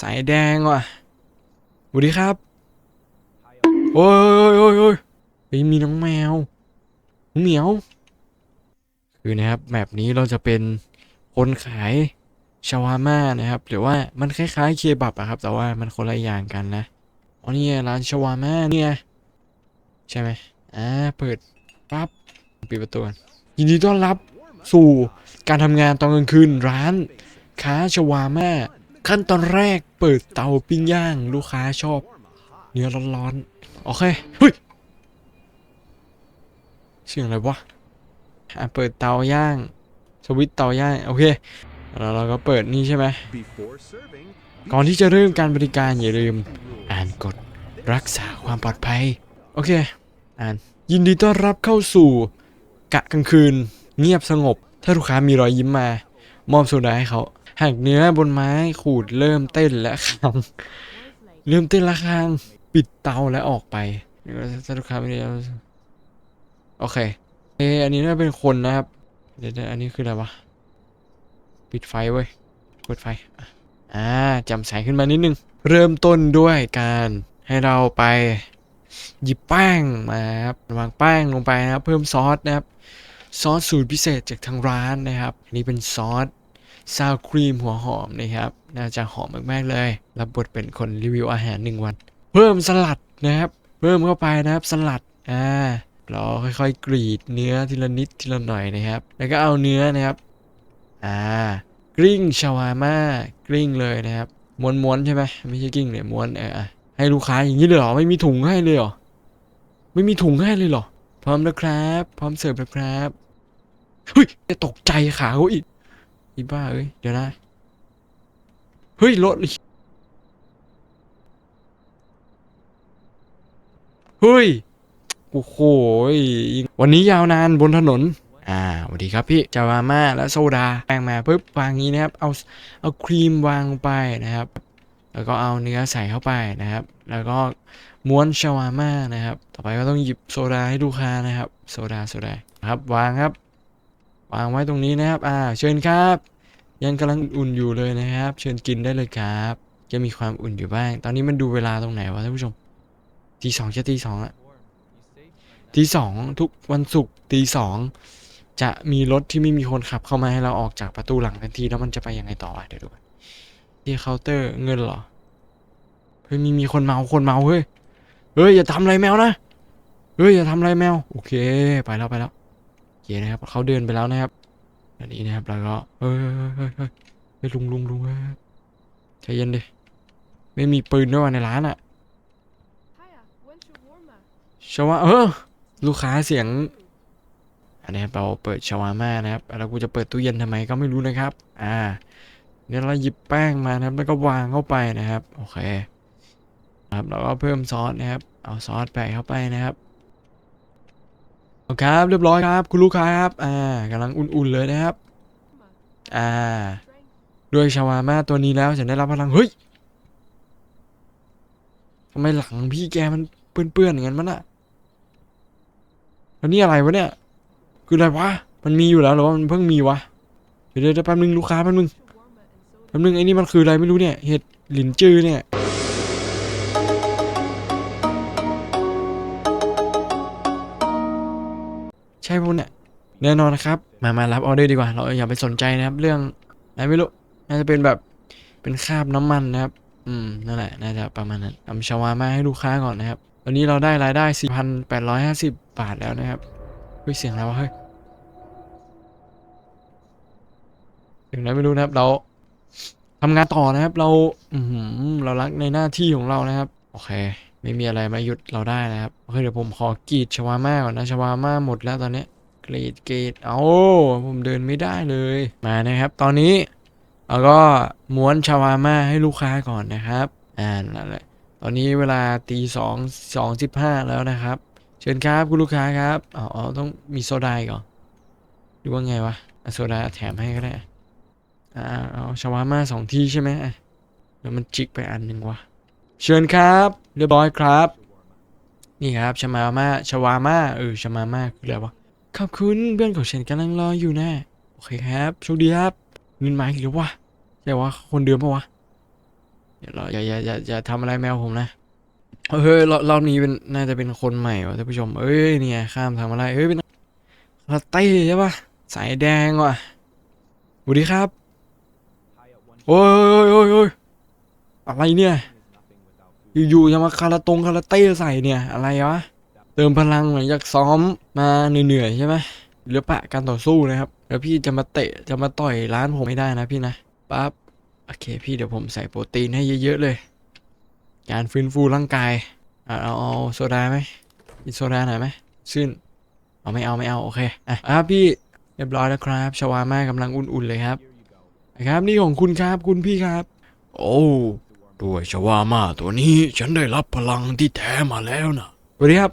สายแดงว่ะสวัสดีครับ โอ้ยโอ้ยโอ้ยโอ้ยเฮ้ยมีน้องแมวน้องเหมียว คือนะครับแบบนี้เราจะเป็นคนขายชาวาม่านะครับ หรือว่ามันคล้ายๆเคบับอะครับ แต่ว่ามันคนละอย่างกันนะ อ๋อนี่ร้านชาวาม่าเนี่ย ใช่ไหมอ่า เปิดปั๊บปิดประตูยินดีต้อนรับสู่การทำงานตอนกลางคืนร้าน ค้าชาวาม่า ขั้นตอนแรกเปิดเตาปิ้งย่างลูกค้าชอบ เนื้อร้อนๆ โอเคเฮ้ยเสียงอะไรวะอะเปิดเตาย่าง สวิตเตาย่าง โอเค แล้วเราก็เปิดนี่ใช่ไหม ก่อนที่จะเริ่มการบริการอย่าลืม อ่านกฎรักษาความปลอดภัย โอเค อ่าน ยินดีต้อนรับเข้าสู่ กะกลางคืน เงียบสงบ ถ้าลูกค้ามีรอยยิ้มมา มอบโซดาให้เขา หากเนื้อบนไม้ขูดเริ่มเต้นและคังเริ่มเต้นและคังปิดเตาและออกไปหรือว่าถ้าลูกค้าไม่โอเคเอออันนี้น่าเป็นคนนะครับ เดี๋ยวอันนี้คืออะไรวะ ปิดไฟเว้ยเปิดไฟอ่าจำแสงขึ้นมานิดนึง เริ่มต้นด้วยการให้เราไปหยิบแป้งมาครับวางแป้งลงไปนะครับ เพิ่มซอสนะครับ ซอสสูตรพิเศษจากทางร้านนะครับ อันนี้เป็นซอส ซาวครีมหัวหอมนะครับ น่าจะหอมมากๆเลย รับบทเป็นคนรีวิวอาหารหนึ่งวัน เพิ่มสลัดนะครับ เพิ่มเข้าไปนะครับ สลัด อ่า เราค่อยๆ กรีดเนื้อทีละนิดทีละหน่อยนะครับ แล้วก็เอาเนื้อนะครับ อ่า กริ้งชาวาม่า กริ้งเลยนะครับ ม้วนๆใช่ไหมไม่ใช่กริ้งเลยม้วนเออให้ลูกค้าอย่างนี้เลยเหรอ ไม่มีถุงให้เลยเหรอ ไม่มีถุงให้เลยเหรอ พร้อมแล้วครับ พร้อมเสิร์ฟแล้วครับ เฮ้ยจะตกใจขาเขาอีก อีบ้าเอ้ย เดี๋ยวนะ เฮ้ยรถเลยเฮ้ย โอ้โหยวันนี้ยาวนานบนถนน อ่าสวัสดีครับพี่จาวาม่าและโซดาแป้งมาปุ๊บวางงี้นะครับ เอา เอาครีมวางลงไปนะครับ แล้วก็เอาเนื้อใส่เข้าไปนะครับ แล้วก็ม้วนชาวาม่านะครับ ต่อไปก็ต้องหยิบโซดาให้ลูกค้านะครับ โซดา โซดา ครับ วางครับ วางไว้ตรงนี้นะครับ อ่า เชิญครับ ยังกำลังอุ่นอยู่เลยนะครับ เชิญกินได้เลยครับจะมีความอุ่นอยู่บ้าง ตอนนี้มันดูเวลาตรงไหนวะท่านผู้ชมตีสองจะตีสองอะตีสองทุกวันศุกร์ตีสองจะมีรถที่ไม่มีคนขับเข้ามาให้เราออกจากประตูหลังทันทีแล้วมันจะไปยังไงต่อเดี๋ยวดูที่เคาน์เตอร์เงินเหรอเฮ้ยมีมีคนเมาคนเมาเฮ้ยเฮ้ยอย่าทำอะไรแมวนะเฮ้ยอย่าทำอะไรแมว โอเค ไปแล้วไปแล้ว เคนะครับเขาเดินไปแล้วนะครับอันนี้นะครับแล้วก็เฮ้ยเฮ้ยเฮ้ยเฮ้ยเฮ้ยลุงลุงลุงเฮ้ยใจเย็นดิไม่มีปืนด้วยวะในร้านอะ Hiya, when's your warm-up? ชาวาเออลูกค้าเสียง อันนี้เราเปิดชาวาม่านะครับแล้วกูจะเปิดตู้เย็นทำไมก็ไม่รู้นะครับ อ่าเนี่ยเราหยิบแป้งมานะครับ แล้วก็วางเข้าไปนะครับ โอเค ครับแล้วก็เพิ่มซอสนะครับ เอาซอสไปเข้าไปนะครับ โอเคครับ เรียบร้อยครับ คุณลูกค้าครับ อ่ากำลังอุ่นๆเลยนะครับ อ่า ด้วยชาวาม่าตัวนี้แล้วฉันได้รับพลัง เฮ้ยทำไมหลังพี่แกมันเปื้อนๆอย่างนั้นมันอะแล้วนี่อะไรวะเนี่ย คืออะไรวะ มันมีอยู่แล้วหรือว่ามันเพิ่งมีวะ เดี๋ยวเดี๋ยวแป๊บนึงลูกค้าแป๊บนึงแป๊บนึงไอ้นี่มันคืออะไรไม่รู้เนี่ย เห็ดหลินจือเนี่ย ใช่ปะเนี่ยแน่นอนนะครับ มามารับออเดอร์ดีกว่า เราอย่าไปสนใจนะครับ เรื่องอะไรไม่รู้น่าจะเป็นแบบเป็นคราบน้ำมันนะครับ อืมนั่นแหละน่าจะประมาณนั้นทำชาวามาให้ลูกค้าก่อนนะครับวันนี้เราได้รายได้ 4,850 บาทแล้วนะครับเฮ้ยเสียงอะไรวะเฮ้ยเสียงอะไรไม่รู้นะครับ เราทำงานต่อนะครับ เรา อืเรารักในหน้าที่ของเรานะครับ โอเค ไม่มีอะไรมาหยุดเราได้นะครับโอเคเดี๋ยวผมขอกรีดชวาม่าก่อนนะชวาม่าหมดแล้วตอนนี้กรีดกรีดเอาผมเดินไม่ได้เลยมานะครับ ตอนนี้แล้วก็ม้วนชวาม่าให้ลูกค้าก่อนนะครับอ่านั่นแหละตอนนี้เวลาตีสองสองสิบห้าแล้วนะครับ เชิญครับคุณลูกค้าครับอ๋ออต้องมีโซดากเหรอหรือว่าไงวะอะโซดาแถมให้ก็ได้อ่าเอาชวาม่าสองที่ใช่ไหมแล้วมันจิกไปอันหนึ่งวะเชิญครับ เรียบร้อยครับ นี่ครับชาวาม่าชวาม่าเออชาวาม่าคืออะไรวะขอบคุณเพื่อนของฉันกำลังรออยู่นะโอเคครับโชคดีครับเงินมาอีกแล้ววะใช่วะคนเดิมปะวะอย่าอย่าอย่าอย่าอย่าทำอะไรแมวผมนะเฮ้ยรอบรอบนี้เป็นน่าจะเป็นคนใหม่วะท่านผู้ชม เอ้ยเนี่ยข้ามทำอะไรเอ้ยเป็นลาเต้ใช่ปะสายแดงว่ะสวัสดีครับโอ้ยโอ้ยโอ้ยโอ้ยอะไรเนี่ย อยู่ๆจะมาคาราตรงคาราเต้ใส่เนี่ยอะไรวะเติมพลังเหลังจากซ้อมมาเหนื่อยๆใช่ไหมหรือปะการต่อสู้นะครับ แล้วพี่จะมาเตะจะมาต่อยร้านผมไม่ได้นะพี่นะปั๊บโอเค พี่เดี๋ยวผมใส่โปรตีนให้เยอะๆเลย การฟื้นฟูร่างกายเอาเอาโซดาไหมมีโซดาหน่อยไหมซึ่งเอาไม่เอาไม่เอาโอเคอะอะพี่เรียบร้อยแล้วครับชาวาม่ากำลังอุ่นๆเลยครับนะครับนี่ของคุณครับคุณพี่ครับ โอ้ ด้วยชาวามาตัวนี้ฉันได้รับพลังที่แท้มาแล้วนะสวัสดีครับ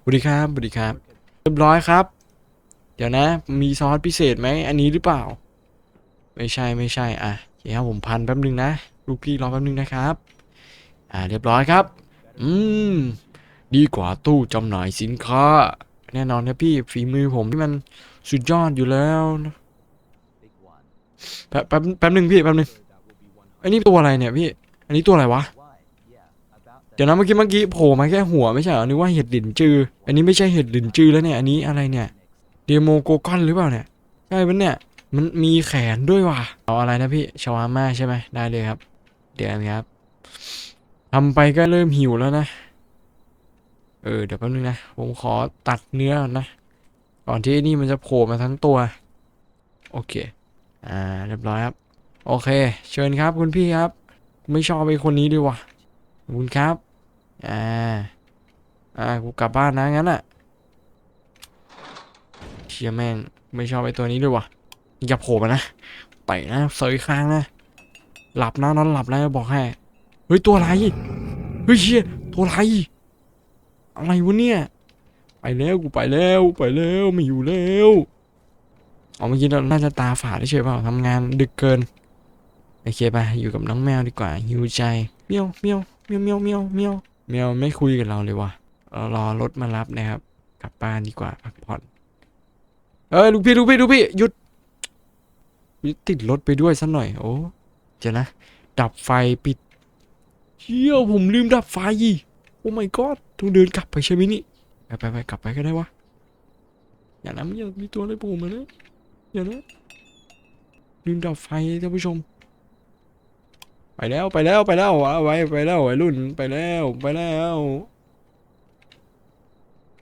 สวัสดีครับสวัสดีครับ เรียบร้อยครับ เดี๋ยวนะ มีซอสพิเศษไหมอันนี้หรือเปล่า ไม่ใช่ไม่ใช่อะเคครับผมพันแป๊บนึงนะลูกพี่รอแป๊บนึงนะครับ อ่าเรียบร้อยครับ อืม ดีกว่าตู้จำหน่ายสินค้า แน่นอนครับพี่ฝีมือผมที่มันสุดยอดอยู่แล้วนะแป๊บแป๊บแป๊บนึงพี่แป๊บนึงอันนี้ตัวอะไรเนี่ยพี่ อันนี้ตัวอะไรวะ เดี๋ยวนะเมื่อกี้เมื่อกี้โผล่มาแค่หัวไม่ใช่เหรอ นึกว่าเห็ดหลินจือ อันนี้ไม่ใช่เห็ดหลินจือแล้วเนี่ย อันนี้อะไรเนี่ย เดโมโกกอนหรือเปล่าเนี่ย ใช่ปะเนี่ย มันมีแขนด้วยว่ะ เอาอะไรนะพี่ ชาวาม่าใช่ไหมได้เลยครับ เดี๋ยวนะครับทำไปก็เริ่มหิวแล้วนะ เออเดี๋ยวแป๊บนึงนะ ผมขอตัดเนื้อนะ ก่อนที่นี่มันจะโผล่มาทั้งตัว โอเค อ่า เรียบร้อยครับ โอเค เชิญครับคุณพี่ครับ ไม่ชอบไอ้คนนี้ด้วยว่ะบคุณครับ อ่า อ่า กูกลับบ้านนะงั้นอะเชียแม่ง ไม่ชอบไอ้ตัวนี้ด้วยวะอย่าโผล่มานะไปนะเสยค้างนะ หลับนะนอนหลับนะบอกให้ เฮ้ย ตัวอะไร เฮ้ยเชี่ยตัวอะไร อะไรวะเนี่ย ไปแล้วกูไปแล้วไปแล้วไม่อยู่แล้วเอาเมื่อกี้เราน่าจะตาฝาดเฉยเปล่าทำงานดึกเกิน โอเคไปอยู่กับน้องแมวดีกว่าหิวใจเมียวเมียวเมียวเมียวเมียวเมียวแมวไม่คุยกับเราเลยว่ะรอรถมารับนะครับ กลับบ้านดีกว่าพักผ่อนเอ้ยลูกพี่ลูกพี่ลูกพี่หยุดหยุดติดรถไปด้วยสักหน่อย โอ้เดี๋นะ ดับไฟปิดเชี่ยผมลืมดับไฟโอ้ my god ต้องเดินกลับไปใช่ไหมนี่ไปไปไปกลับไปก็ได้วะอย่านะอย่ามีตัวอะไรผุมาเนะอย่านะลืมดับไฟท่านผู้ชม ไปแล้วไปแล้วไปแล้วเอาไว้ไปแล้วไอ้รุ่นไปแล้วไปแล้ว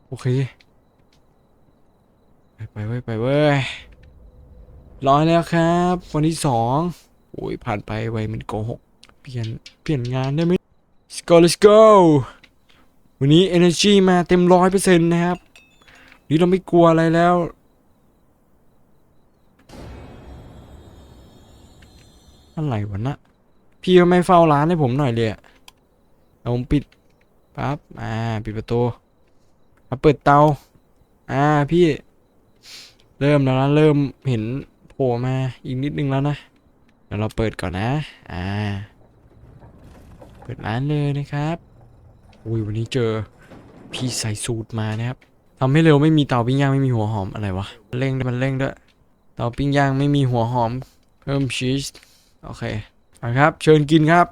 โอเคไปไปเว้ยไปเว้ยร้อยแล้วครับ วันที่สองโอ้ยผ่านไปไวมันโกหกเปลี่ยนเปลี่ยนงานได้ไหม let's go let's go วันนี้ energy มาเต็มร้อยเปอร์เซ็นต์นะครับนนี้เราไม่กลัวอะไรแล้วอะไรวะนะ พี่ก็ไม่เฝ้าร้านให้ผมหน่อยเลยอะเอาผมปิดปั๊บอ่าปิดประตูมาเปิดเตา อ่าพี่ เริ่มแล้วนะเริ่มเห็นโผล่มาอีกนิดนึงแล้วนะเดี๋ยวเราเปิดก่อนนะ อ่า เปิดร้านเลยนะครับอุ้ยวันนี้เจอพี่ใส่สูตรมานะครับทำให้เร็วไม่มีเตาปิ้งย่างไม่มีหัวหอมอะไรวะเร่งด้วยมันเร่งด้วยเตาปิ้งย่างไม่มีหัวหอม เพิ่มชีสโอเค เอาครับ เชิญกินครับ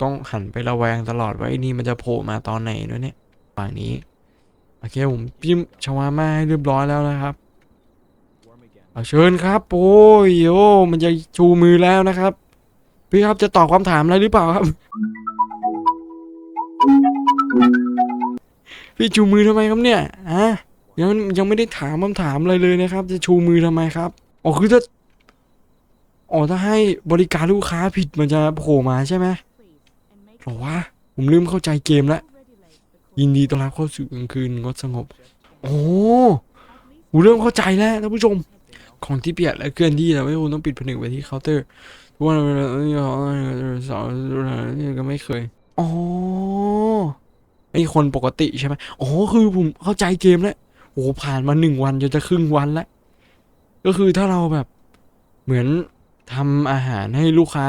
ต้องหันไประแวงตลอดว่าไอ้นี่มันจะโผล่มาตอนไหนด้วยเนี่ยฝั่งนี้โอเคผมพิมพ์ชาวาม่าให้เรียบร้อยแล้วนะครับเชิญครับโอ้ยโอ้มันจะชูมือแล้วนะครับ พี่ครับจะตอบคำถามอะไรหรือเปล่าครับ พี่ชูมือทำไมครับเนี่ยฮะยังยังไม่ได้ถามคำถามอะไรเลยนะครับ จะชูมือทำไมครับอ๋อคือถ้า อ๋อถ้าให้บริการลูกค้าผิดมันจะโผล่มาใช่ไหมหรอวะผมลืมเข้าใจเกมแล้วยินดีต้อนรับเข้าสู่กลางคืนงดสงบ โอ้ at least ผมเริ่มเข้าใจแล้วท่านผู้ชม ของที่เปียกและเคลื่อนที่เราไม่ควรต้องปิดผนึกไว้ที่เคาน์เตอร์ทุกวันเวลาสอนก็ไม่เคยอ๋อไอคนปกติใช่ไหมอ๋อคือผมเข้าใจเกมแล้วโอ้ผ่านมาหนึ่งวันจนจะครึ่งวันแล้ว ก็คือถ้าเราแบบเหมือน ทำอาหารให้ลูกค้า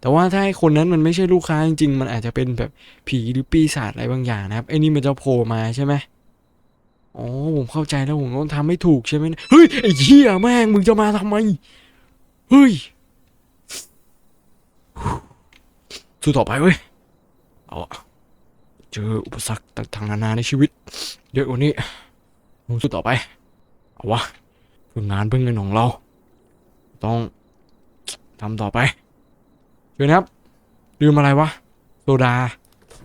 แต่ว่าถ้าคนนั้นมันไม่ใช่ลูกค้าจริงๆ มันอาจจะเป็นแบบผีหรือปีศาจอะไรบางอย่างนะครับไอ้นี่มันจะโผล่มาใช่ไหมอ๋อผมเข้าใจแล้วผมต้องทำให้ถูกใช่ไหมเฮ้ยไอ้เหี้ยแม่งมึงจะมาทำไมเฮ้ยสู้ต่อไปเว้ยเอาอะเจออุปสรรคต่างๆนานาในชีวิตเยอะกว่านี้ต้องสู้ต่อไปเอาวะเพื่องานเพื่อเงินของเรา ต้อง ทำต่อไปเชิญครับลืมอะไรวะโซดา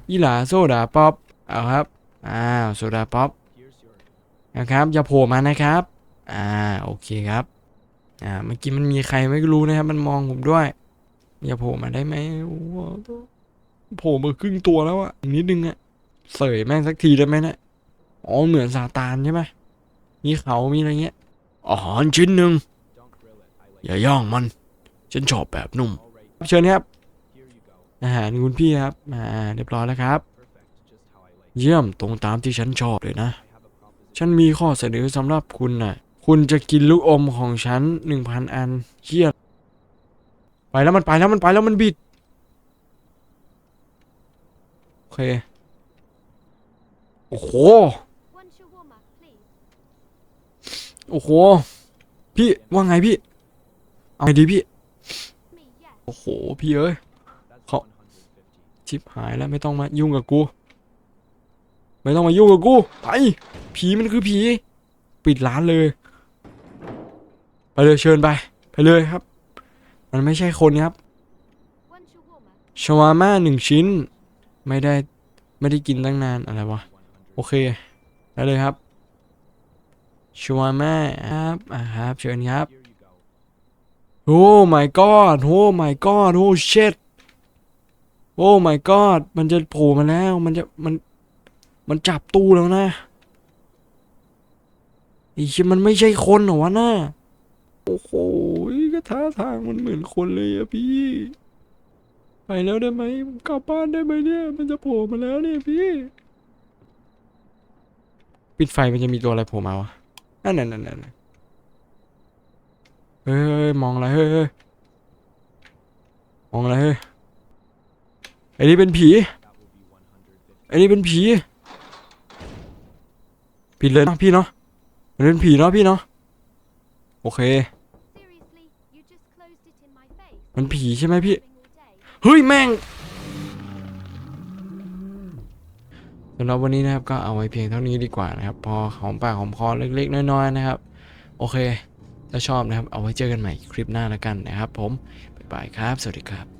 ยี่หลาโซดาป๊อปเอาครับอ้าวโซดาป๊อปนะครับอย่าโผล่มานะครับอ่าโอเคครับอ่าเมื่อกี้มันมีใครไม่รู้นะครับ มันมองผมด้วย อย่าโผล่มาได้ไหมโอ้โหโผล่มาครึ่งตัวแล้วอะนิดนึงอะเสยแม่งสักทีได้ไหมเนะี่ยอ๋อเหมือนซาตานใช่ไหมมีเขามีอะไรเงี้ยอาหารชิ้นหนึ่งอย่าย่างมัน ฉันชอบแบบนุ่ม เชิญครับ อาหารคุณพี่ครับ อ่า เรียบร้อยแล้วครับ เยี่ยมตรงตามที่ฉันชอบเลยนะ ฉันมีข้อเสนอสำหรับคุณน่ะ คุณจะกินลูกอมของฉันหนึ่งพันอันเชี่ยไปแล้วมันไปแล้วมันไปแล้วมันบิด โอเค โอ้โห โอ้โห พี่ว่าไงพี่ เอาไงดีพี่ โอ้โห พี่เอ้ยเขาชิบหายแล้วไม่ต้องมายุ่งกับกู ไม่ต้องมายุ่งกับกู ไป ผีมันคือผี ปิดร้านเลย ไปเลยเชิญไป ไปเลยครับ มันไม่ใช่คนครับชวาม่าหนึ่งชิ้น ไม่ได้ไม่ได้กินตั้งนานอะไรวะ โอเค ได้เลยครับชวาม่าครับอ่าครับ เชิญครับ โอ้ my god โอ้ my god โอ้ shit โอ้ my god มันจะโผล่มาแล้ว มันจะ มัน มันจับตู้แล้วนะไอ้ชิมันไม่ใช่คนหรอวะน่าโอ้โหก็ท่าทางมันเหมือนคนเลยอะพี่ ไปแล้วได้ไหมผมกลับบ้านได้ไหมเนี่ย มันจะโผล่มาแล้วเนี่ยพี่ ปิดไฟมันจะมีตัวอะไรโผล่มาวะนั่นนั่นนั่นนั่น เฮ้ยเฮ้ยมองอะไรเฮ้ยเฮ้ยมองอะไรเฮ้ยไอ้นี่เป็นผีไอ้นี่เป็นผีปิดเลยนะพี่เนาะมันเป็นผีเนาะพี่เนาะโอเค มันผีใช่ไหมพี่ เฮ้ยแม่งสำหรับวันนี้นะครับก็เอาไว้เพียงเท่านี้ดีกว่านะครับ พอหอมปากหอมคอเล็กๆน้อยๆนะครับ โอเค ถ้าชอบนะครับเอาไว้เจอกันใหม่คลิปหน้าแล้วกันนะครับ ผมบ๊ายบายครับ สวัสดีครับ